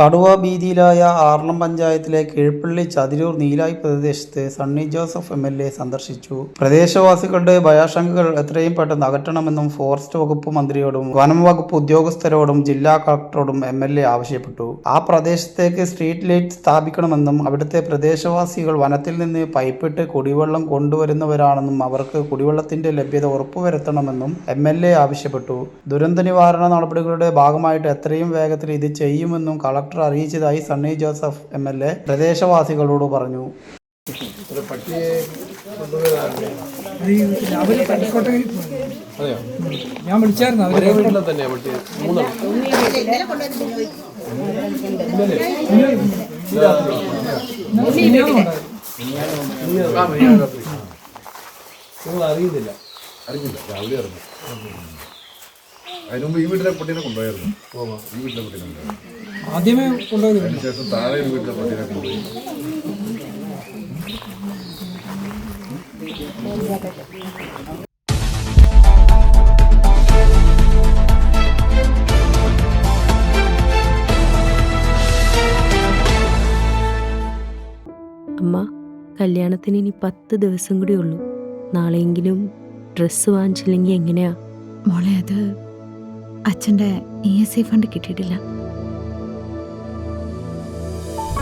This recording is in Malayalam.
കടുവ ഭീതിയിലായ ആർണം പഞ്ചായത്തിലെ കീഴ്പള്ളി ചതിരൂർ നീലായി പ്രദേശത്ത് Sunny Joseph M L A സന്ദർശിച്ചു. പ്രദേശവാസികളുടെ ഭയാശങ്കകൾ എത്രയും പെട്ടെന്ന് അകറ്റണമെന്നും ഫോറസ്റ്റ് വകുപ്പ് മന്ത്രിയോടും വനം വകുപ്പ് ഉദ്യോഗസ്ഥരോടും ജില്ലാ കളക്ടറോടും എം എൽ എ ആവശ്യപ്പെട്ടു. ആ പ്രദേശത്തേക്ക് സ്ട്രീറ്റ് ലൈറ്റ് സ്ഥാപിക്കണമെന്നും അവിടുത്തെ പ്രദേശവാസികൾ വനത്തിൽ നിന്ന് പൈപ്പിട്ട് കുടിവെള്ളം കൊണ്ടുവരുന്നവരാണെന്നും അവർക്ക് കുടിവെള്ളത്തിന്റെ ലഭ്യത ഉറപ്പുവരുത്തണമെന്നും എം എൽ എ ആവശ്യപ്പെട്ടു. ദുരന്ത നിവാരണ നടപടികളുടെ ഭാഗമായിട്ട് എത്രയും വേഗത്തിൽ ഇത് ചെയ്യുമെന്നും കളക്ടർ അറിയിച്ചതായി Sunny Joseph M L A പ്രദേശവാസികളോട് പറഞ്ഞു. ഞാൻ വിളിച്ചായിരുന്നു അവരെ. വീട്ടിലെ തന്നെയാ പട്ടി. നിങ്ങൾ അറിയുന്നില്ല അറിഞ്ഞില്ല രാവിലെ അറിഞ്ഞു ഈ വീട്ടിലെ പട്ടീനെ കൊണ്ടുപോയായിരുന്നു. ഈ വീട്ടിലെ കുട്ടീനെ കൊണ്ടുപോയി ആദ്യമേ കൊണ്ടുപോയി താഴെ ഒരു വീട്ടിലെ പട്ടീനെ കൊണ്ടുപോയി. അമ്മ കല്യാണത്തിന് ഇനി പത്ത് ദിവസം കൂടി ഉള്ളൂ. നാളെയെങ്കിലും ഡ്രസ്സ് വാങ്ങിച്ചില്ലെങ്കിൽ എങ്ങനെയാ? മോളെ അത് അച്ഛന്റെ ഇ എസ് ഐ ഫണ്ട് കിട്ടിയിട്ടില്ല.